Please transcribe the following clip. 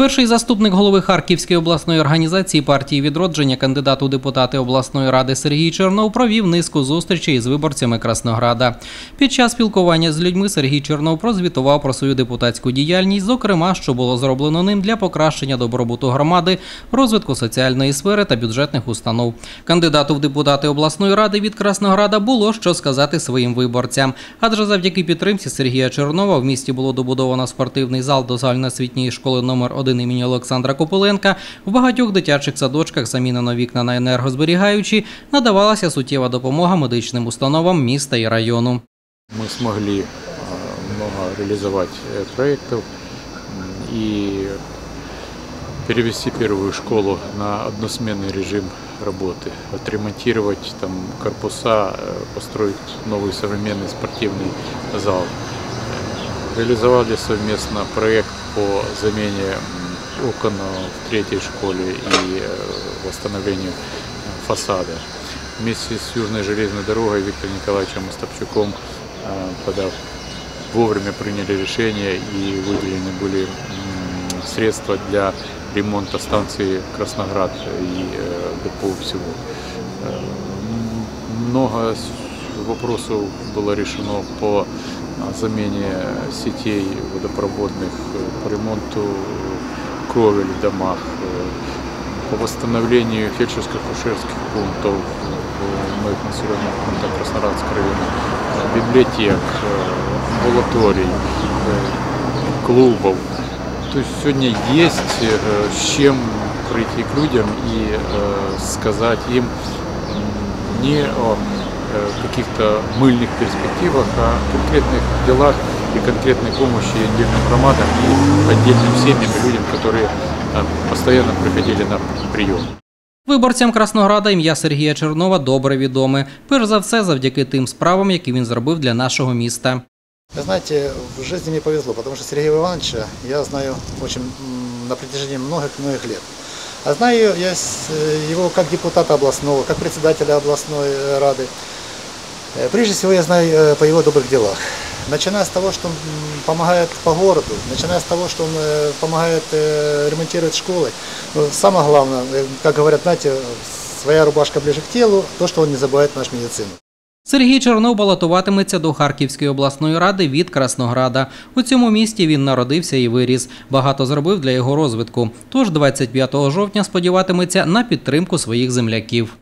Перший заступник голови Харківської обласної організації партії відродження, кандидат у депутати обласної ради Сергій Чернов провів низку зустрічей із виборцями Краснограда. Під час спілкування з людьми Сергій Чернов прозвітував про свою депутатську діяльність, зокрема, що було зроблено ним для покращення добробуту громади, розвитку соціальної сфери та бюджетних установ. Кандидату в депутати обласної ради від Краснограда було що сказати своїм виборцям. Адже завдяки підтримці Сергія Чернова в місті було добудовано спортивний зал до загальноосвітньої школи номер 1 імені Олександра Копиленка. В багатьох дитячих садочках замінено вікна на енергозберігаючі, надавалася суттєва допомога медичним установам міста і району. Мы смогли э, много реализовать э, проектов м, и перевести первую школу на односменный режим работы, отремонтировать там корпуса, э, построить новый современный спортивный зал. Э, Реализовали совместно проект по замене м, окон в третьей школе и э, восстановлению фасада. Вместе с Южной железной дорогой Виктором Николаевичем Остапчуком, э, подав вовремя приняли решение и выделены были м, средства для ремонта станции Красноград и э, депо всего. Э, м, Много с- вопросов было решено по замене сетей водопроводных, по ремонту кровель в домах, по восстановлению фельдшерско-акушерских пунктов в моих населенных пунктах Краснодарского района, библиотек, амбулаторий, клубов. То есть сегодня есть э, с чем прийти к людям и э, сказать им не о э, каких-то мыльных перспективах, а о конкретных делах и конкретной помощи отдельным громадам и отдельным семьям и людям, которые э, постоянно приходили на прием. Виборцям Краснограда ім'я Сергія Чернова добре відоме. Перш за все, завдяки тим справам, які він зробив для нашого міста. Вы знаете, в жизни мне повезло, потому что Сергея Ивановича я знаю очень м, на протяжении многих-многих лет. А знаю я с- э, его как депутата областного, как председателя областной э, рады. Э, Прежде всего я знаю э, по его добрых делах. Начиная с того, что он м, помогает по городу, начиная с того, что он э, помогает э, ремонтировать школы. Но самое главное, э, как говорят, знаете, своя рубашка ближе к телу, то, что он не забывает нашу медицину. Сергій Чернов балотуватиметься до Харківської обласної ради від Краснограда. У цьому місті він народився і виріс. Багато зробив для його розвитку. Тож 25 жовтня сподіватиметься на підтримку своїх земляків.